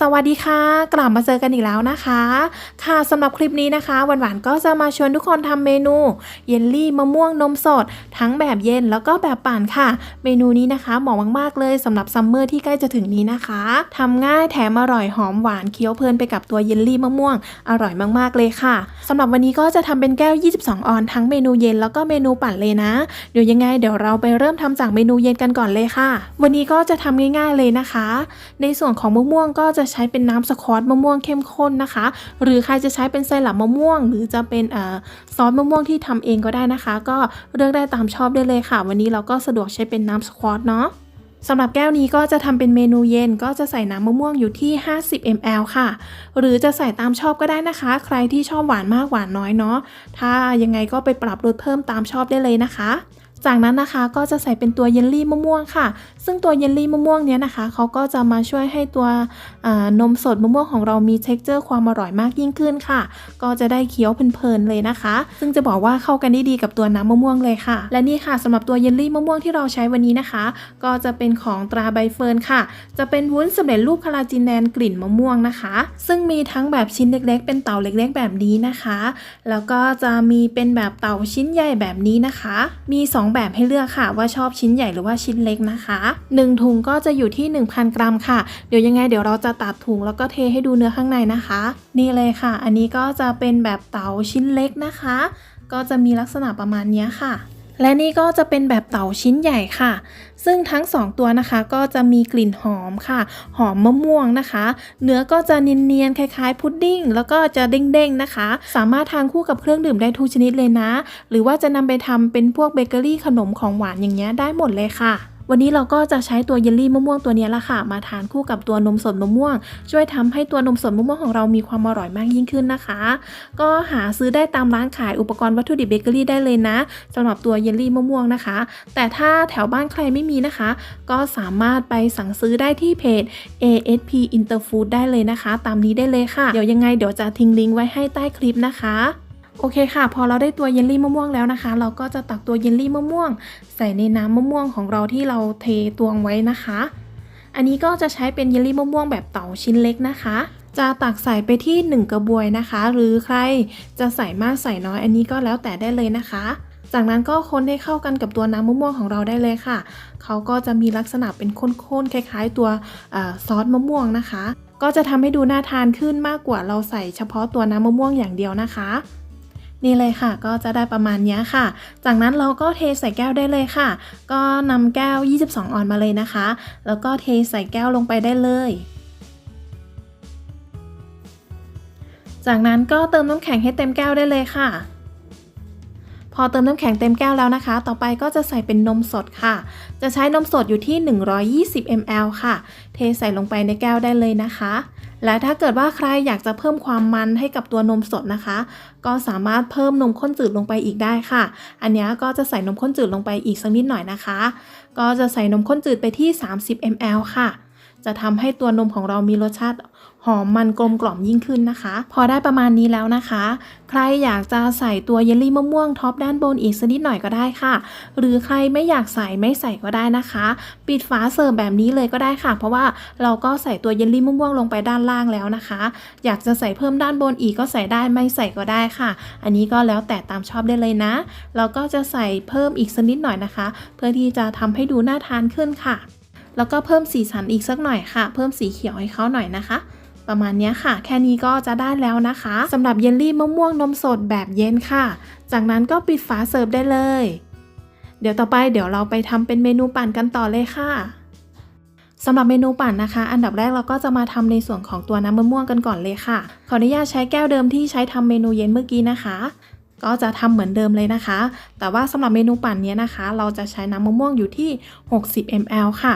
สวัสดีค่ะ กลับมาเจอกันอีกแล้วนะคะ ค่ะสำหรับคลิปนี้นะคะหวานๆก็จะมาชวนทุกคนทำเมนู เยลลี่มะม่วงนมสด ทั้งแบบเย็นแล้วก็แบบปั่นค่ะ เมนูนี้นะคะเหมาะมากๆเลยสำหรับซัมเมอร์ที่ใกล้จะถึงนี้นะคะทำง่ายแถมอร่อยหอมหวานเคี้ยวเพลินไปกับตัวเยลลี่มะม่วงอร่อยมากๆเลยค่ะสำหรับวันนี้ก็จะทำเป็นแก้ว 22 ออนทั้งเมนูเย็นแล้วก็เมนูปั่นเลยนะ เดี๋ยวยังไงเดี๋ยวเราไปเริ่มทำจากเมนูเย็นกันก่อนเลยค่ะ วันนี้ก็จะทำง่าย ๆเลยนะคะ ในส่วนของมะม่วงก็จะใช้เป็นน้ำสควอตมะม่วงเข้มข้นนะคะ หรือใครจะใช้เป็นไซรัปมะม่วง หรือจะเป็นอ่ซอสมะม่วงที่ทำเองก็ได้นะคะ ก็เลือกได้ตามชอบได้เลยค่ะ วันนี้เราก็สะดวกใช้เป็นน้ำสควอตเนาะสำหรับแก้วนี้ก็จะทำเป็นเมนูเย็นก็จะใส่น้ำมะม่วงอยู่ที่ 50 ml ค่ะ หรือจะใส่ตามชอบก็ได้นะคะ ใครที่ชอบหวานมากหวานน้อยเนาะ ถ้ายังไงก็ไปปรับลดเพิ่มตามชอบได้เลยนะคะ จากนั้นนะคะก็จะใส่เป็นตัวเยลลี่มะม่วงค่ะ ซึ่งตัวเยลลี่มะม่วงเนี้ยนะคะเขาก็จะมาช่วยให้ตัวนมสดมะม่วงของเรามี t e x t อร์ความอร่อยมากยิ่งขึ้นค่ะ ก็จะได้เคี้ยวเพลินๆเลยนะคะ ซึ่งจะบอกว่าเข้ากันได้ดีกับตัวน้ำมะม่วงเลยค่ะ และนี่ค่ะสำหรับตัวเยลลี่มะม่วงที่เราใช้วันนี้นะคะ ก็จะเป็นของตราใบเฟิร์นค่ะ จะเป็นวุ้นสำเร็จรูปคาราจินแนนกลิ่นมะม่วงนะคะ ซึ่งมีทั้งแบบชิ้นเล็ก ๆ เป็นเต่าเล็ก ๆ แบบนี้นะคะ แล้วก็จะมีเป็นแบบเต่าชิ้นใหญ่แบบนี้นะคะ มี 2 แบบให้เลือกค่ะว่าชอบชิ้นใหญ่หรือว่าชิ้นเล็กนะคะ1 ถุงก็จะอยู่ที่ 1,000 กรัมค่ะ เดี๋ยวยังไงเดี๋ยวเราจะตัดถุงแล้วก็เทให้ดูเนื้อข้างในนะคะ นี่เลยค่ะ อันนี้ก็จะเป็นแบบเต๋าชิ้นเล็กนะคะ ก็จะมีลักษณะประมาณนี้ค่ะและนี่ก็จะเป็นแบบเต๋าชิ้นใหญ่ค่ะ ซึ่งทั้ง 2 ตัวนะคะก็จะมีกลิ่นหอมค่ะ หอมมะม่วงนะคะ เนื้อก็จะเนียนๆคล้ายๆ พุดดิ้ง แล้วก็จะเด้งๆนะคะ สามารถทานคู่กับเครื่องดื่มได้ทุกชนิดเลยนะ หรือว่าจะนำไปทำเป็นพวกเบเกอรี่ขนมของหวานอย่างเงี้ยได้หมดเลยค่ะ วันนี้เราก็จะใช้ตัวเยลลี่มะม่วงตัวนี้ละค่ะ มาทานคู่กับตัวนมสดมะม่วง ช่วยทำให้ตัวนมสดมะม่วงของเรามีความอร่อยมากยิ่งขึ้นนะคะ ก็หาซื้อได้ตามร้านขายอุปกรณ์วัตถุดิบเบเกอรี่ได้เลยนะสำหรับตัวเยลลี่มะม่วงนะคะ แต่ถ้าแถวบ้านใครไม่มีนะคะ ก็สามารถไปสั่งซื้อได้ที่เพจ ASP Interfood ได้เลยนะคะ ตามนี้ได้เลยค่ะ เดี๋ยวยังไงเดี๋ยวจะทิ้งลิงก์ไว้ให้ใต้คลิปนะคะ โอเคค่ะ พอเราได้ตัวเยลลี่มะม่วงแล้วนะคะ เราก็จะตักตัวเยลลี่มะม่วง ใส่ในน้ำมะม่วงของเราที่เราเทตวงไว้นะคะ อันนี้ก็จะใช้เป็นเยลลี่มะม่วงแบบเต๋าชิ้นเล็กนะคะ จะตักใส่ไปที่ 1 กระบวยนะคะ หรือใครจะใส่มากใส่น้อยอันนี้ก็แล้วแต่ได้เลยนะคะ จากนั้นก็คนให้เข้ากันกับตัวน้ำมะม่วงของเราได้เลยค่ะ เขาก็จะมีลักษณะเป็นข้นๆคล้าย ๆ ตัวอซอสมะม่วงนะคะ ก็จะทำให้ดูน่าทานขึ้นมากกว่าเราใส่เฉพาะตัวน้ำมะม่วงอย่างเดียวนะคะ นี่เลยค่ะ ก็จะได้ประมาณนี้ค่ะ จากนั้นเราก็เทใส่แก้วได้เลยค่ะ ก็นำแก้ว 22 ออนมาเลยนะคะ แล้วก็เทใส่แก้วลงไปได้เลยจากนั้นก็เติมน้ำแข็งให้เต็มแก้วได้เลยค่ะ พอเติมน้ำแข็งเต็มแก้วแล้วนะคะ ต่อไปก็จะใส่เป็นนมสดค่ะ จะใช้นมสดอยู่ที่ 120 ml ค่ะ เทใส่ลงไปในแก้วได้เลยนะคะ และถ้าเกิดว่าใครอยากจะเพิ่มความมันให้กับตัวนมสดนะคะ ก็สามารถเพิ่มนมข้นจืดลงไปอีกได้ค่ะ อันนี้ก็จะใส่นมข้นจืดลงไปอีกสักนิดหน่อยนะคะ ก็จะใส่นมข้นจืดไปที่ 30 ml ค่ะ จะทำให้ตัวนมของเรามีรสชาติหอมมันกลมกล่อมยิ่งขึ้นนะคะ พอได้ประมาณนี้แล้วนะคะ ใครอยากจะใส่ตัวเยลลี่มะม่วงท็อปด้านบนอีกสักนิดหน่อยก็ได้ค่ะ หรือใครไม่อยากใส่ไม่ใส่ก็ได้นะคะ ปิดฝาเสิร์ฟแบบนี้เลยก็ได้ค่ะ เพราะว่าเราก็ใส่ตัวเยลลี่มะม่วงลงไปด้านล่างแล้วนะคะ อยากจะใส่เพิ่มด้านบนอีกก็ใส่ได้ไม่ใส่ก็ได้ค่ะ อันนี้ก็แล้วแต่ตามชอบได้เลยนะ เราก็จะใส่เพิ่มอีกสักนิดหน่อยนะคะ เพื่อที่จะทำให้ดูน่าทานขึ้นค่ะ แล้วก็เพิ่มสีสันอีกสักหน่อยค่ะ เพิ่มสีเขียวให้เขาหน่อยนะคะ ประมาณนี้ค่ะ แค่นี้ก็จะได้แล้วนะคะสำหรับเยลลี่มะม่วงนมสดแบบเย็นค่ะ จากนั้นก็ปิดฝาเสิร์ฟได้เลย เดี๋ยวต่อไปเดี๋ยวเราไปทำเป็นเมนูปั่นกันต่อเลยค่ะสำหรับเมนูปั่นนะคะ อันดับแรกเราก็จะมาทำในส่วนของตัวน้ำมะม่วงกันก่อนเลยค่ะ ขออนุญาตใช้แก้วเดิมที่ใช้ทำเมนูเย็นเมื่อกี้นะคะ ก็จะทำเหมือนเดิมเลยนะคะ แต่ว่าสำหรับเมนูปั่นนี้นะคะ เราจะใช้น้ำมะม่วงอยู่ที่ 60 ml ค่ะ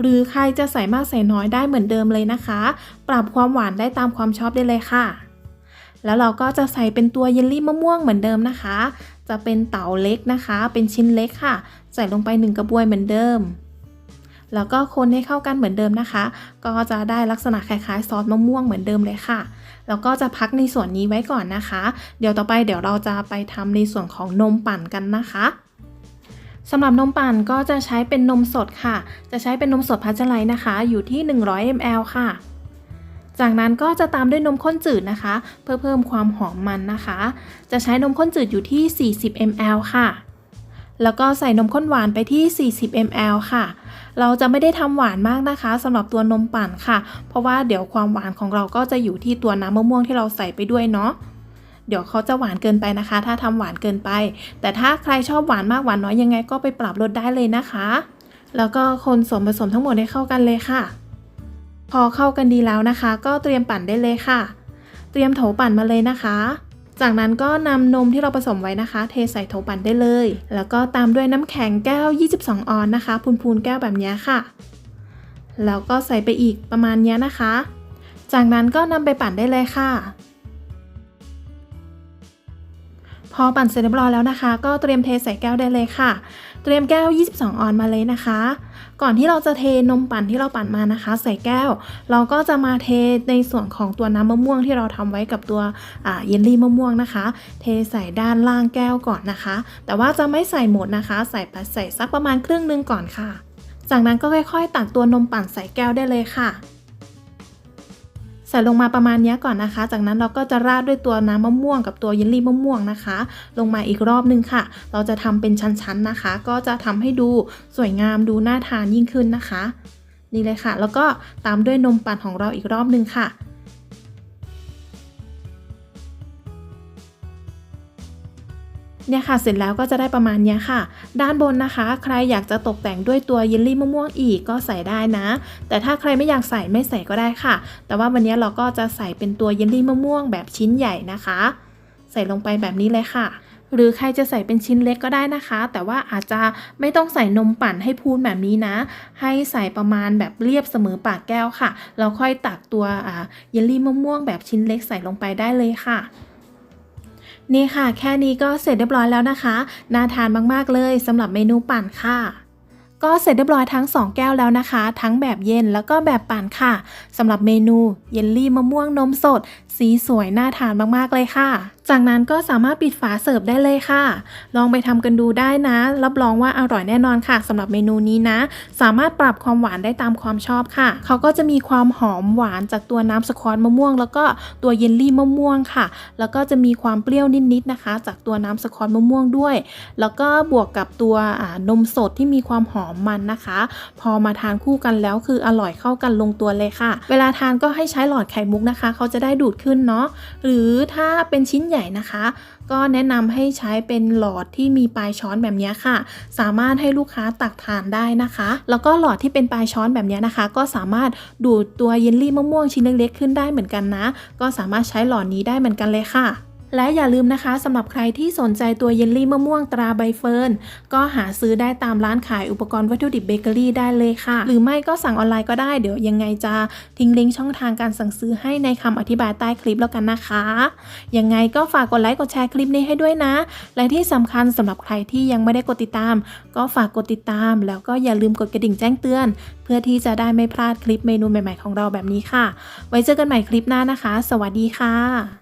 หรือใครจะใส่มากใส่น้อยได้เหมือนเดิมเลยนะคะ ปรับความหวานได้ตามความชอบได้เลยค่ะ แล้วเราก็จะใส่เป็นตัวเยลลี่มะม่วงเหมือนเดิมนะคะ จะเป็นเต๋าเล็กนะคะ เป็นชิ้นเล็กค่ะ ใส่ลงไป1กระบวยเหมือนเดิม แล้วก็คนให้เข้ากันเหมือนเดิมนะคะ ก็จะได้ลักษณะคล้ายๆซอสมะม่วงเหมือนเดิมเลยค่ะ แล้วก็จะพักในส่วนนี้ไว้ก่อนนะคะ เดี๋ยวต่อไปเดี๋ยวเราจะไปทำในส่วนของนมปั่นกันนะคะ สำหรับนมปั่นก็จะใช้เป็นนมสดค่ะ จะใช้เป็นนมสดพัชไลท์นะคะ อยู่ที่ 100 ml ค่ะ จากนั้นก็จะตามด้วยนมข้นจืดนะคะ เพื่อเพิ่มความหอมมันนะคะ จะใช้นมข้นจืดอยู่ที่ 40 ml ค่ะ แล้วก็ใส่นมข้นหวานไปที่ 40 ml ค่ะ เราจะไม่ได้ทำหวานมากนะคะสำหรับตัวนมปั่นค่ะ เพราะว่าเดี๋ยวความหวานของเราก็จะอยู่ที่ตัวน้ำมะม่วงที่เราใส่ไปด้วยเนาะ เดี๋ยวเขาจะหวานเกินไปนะคะ ถ้าทำหวานเกินไป แต่ถ้าใครชอบหวานมากหวานน้อยยังไงก็ไปปรับลดได้เลยนะคะ แล้วก็คนส่วนผสมทั้งหมดให้เข้ากันเลยค่ะ พอเข้ากันดีแล้วนะคะ ก็เตรียมปั่นได้เลยค่ะ เตรียมโถปั่นมาเลยนะคะจากนั้นก็นำนมที่เราผสมไว้นะคะ เทใส่โถปั่นได้เลย แล้วก็ตามด้วยน้ำแข็งแก้ว 22 ออนนะคะ พูนๆแก้วแบบนี้ค่ะ แล้วก็ใส่ไปอีกประมาณนี้นะคะ จากนั้นก็นำไปปั่นได้เลยค่ะ พอปั่นเสร็จเรียบร้อยแล้วนะคะ ก็เตรียมเทใส่แก้วได้เลยค่ะ เตรียมแก้ว 22 ออนมาเลยนะคะ ก่อนที่เราจะเทนมปั่นที่เราปั่นมานะคะ ใส่แก้ว เราก็จะมาเทในส่วนของตัวน้ำมะม่วงที่เราทำไว้กับตัวเยลลี่มะม่วงนะคะ เทใส่ด้านล่างแก้วก่อนนะคะ แต่ว่าจะไม่ใส่หมดนะคะ ใส่ปใส่สักประมาณครึ่งนึงก่อนค่ะ จากนั้นก็ค่อยๆตักตัวนมปั่นใส่แก้วได้เลยค่ะ ใส่ลงมาประมาณนี้ก่อนนะคะ จากนั้นเราก็จะราดด้วยตัวน้ำมะม่วงกับตัวเยลลี่มะม่วงนะคะ ลงมาอีกรอบนึงค่ะ เราจะทำเป็นชั้นๆนะคะ ก็จะทำให้ดูสวยงามดูน่าทานยิ่งขึ้นนะคะ นี่เลยค่ะ แล้วก็ตามด้วยนมปั่นของเราอีกรอบนึงค่ะ เนี่ยค่ะเสร็จแล้วก็จะได้ประมาณนี้ค่ะ ด้านบนนะคะ ใครอยากจะตกแต่งด้วยตัวเยลลี่มะม่วงอีกก็ใส่ได้นะ แต่ถ้าใครไม่อยากใส่ไม่ใส่ก็ได้ค่ะ แต่ว่าวันนี้เราก็จะใส่เป็นตัวเยลลี่มะม่วงแบบชิ้นใหญ่นะคะ ใส่ลงไปแบบนี้เลยค่ะหรือใครจะใส่เป็นชิ้นเล็กก็ได้นะคะ แต่ว่าอาจจะไม่ต้องใส่นมปั่นให้พูนแบบนี้นะ ให้ใส่ประมาณแบบเรียบเสมอปากแก้วค่ะ เราค่อยตักตัวเยลลี่มะม่วงแบบชิ้นเล็กใส่ลงไปได้เลยค่ะ นี่ค่ะ แค่นี้ก็เสร็จเรียบร้อยแล้วนะคะ น่าทานมากๆเลยสำหรับเมนูปั่นค่ะก็เสร็จเรียบร้อยทั้ง 2 แก้วแล้วนะคะ ทั้งแบบเย็นแล้วก็แบบปั่นค่ะสำหรับเมนูเยลลี่มะม่วงนมสด สีสวยน่าทานมากๆเลยค่ะจากนั้นก็สามารถปิดฝาเสิร์ฟได้เลยค่ะ ลองไปทำกันดูได้นะ รับรองว่าอร่อยแน่นอนค่ะสำหรับเมนูนี้นะ สามารถปรับความหวานได้ตามความชอบค่ะ เขาก็จะมีความหอมหวานจากตัวน้ำสควอตมะม่วง แล้วก็ตัวเยลลี่มะม่วงค่ะ แล้วก็จะมีความเปรี้ยวนิดๆนะคะ จากตัวน้ำสควอตมะม่วงด้วย แล้วก็บวกกับตัวนมสดที่มีความหอมมันนะคะ พอมาทานคู่กันแล้วคืออร่อยเข้ากันลงตัวเลยค่ะ เวลาทานก็ให้ใช้หลอดไข่มุกนะคะ เขาจะได้ดูดขึ้นเนาะหรือถ้าเป็นชิ้นใหญ่นะคะ ก็แนะนำให้ใช้เป็นหลอดที่มีปลายช้อนแบบนี้ค่ะ สามารถให้ลูกค้าตักทานได้นะคะ แล้วก็หลอดที่เป็นปลายช้อนแบบนี้นะคะ ก็สามารถดูดตัวเยลลี่มะม่วงชิ้นเล็กๆขึ้นได้เหมือนกันนะ ก็สามารถใช้หลอดนี้ได้เหมือนกันเลยค่ะ และอย่าลืมนะคะสำหรับใครที่สนใจตัวเยลลี่มะม่วงตราใบเฟิร์นก็หาซื้อได้ตามร้านขายอุปกรณ์วัตถุดิบเบเกอรี่ได้เลยค่ะ หรือไม่ก็สั่งออนไลน์ก็ได้เดี๋ยวยังไงจะทิ้งลิงก์ช่องทางการสั่งซื้อให้ในคำอธิบายใต้คลิปแล้วกันนะคะ ยังไงก็ฝากกดไลค์กดแชร์คลิปนี้ให้ด้วยนะ และที่สำคัญสำหรับใครที่ยังไม่ได้กดติดตาม ก็ฝากกดติดตาม แล้วก็อย่าลืมกดกระดิ่งแจ้งเตือน เพื่อที่จะได้ไม่พลาดคลิปเมนูใหม่ ๆของเราแบบนี้ค่ะ ไว้เจอกันใหม่คลิปหน้านะคะ สวัสดีค่ะ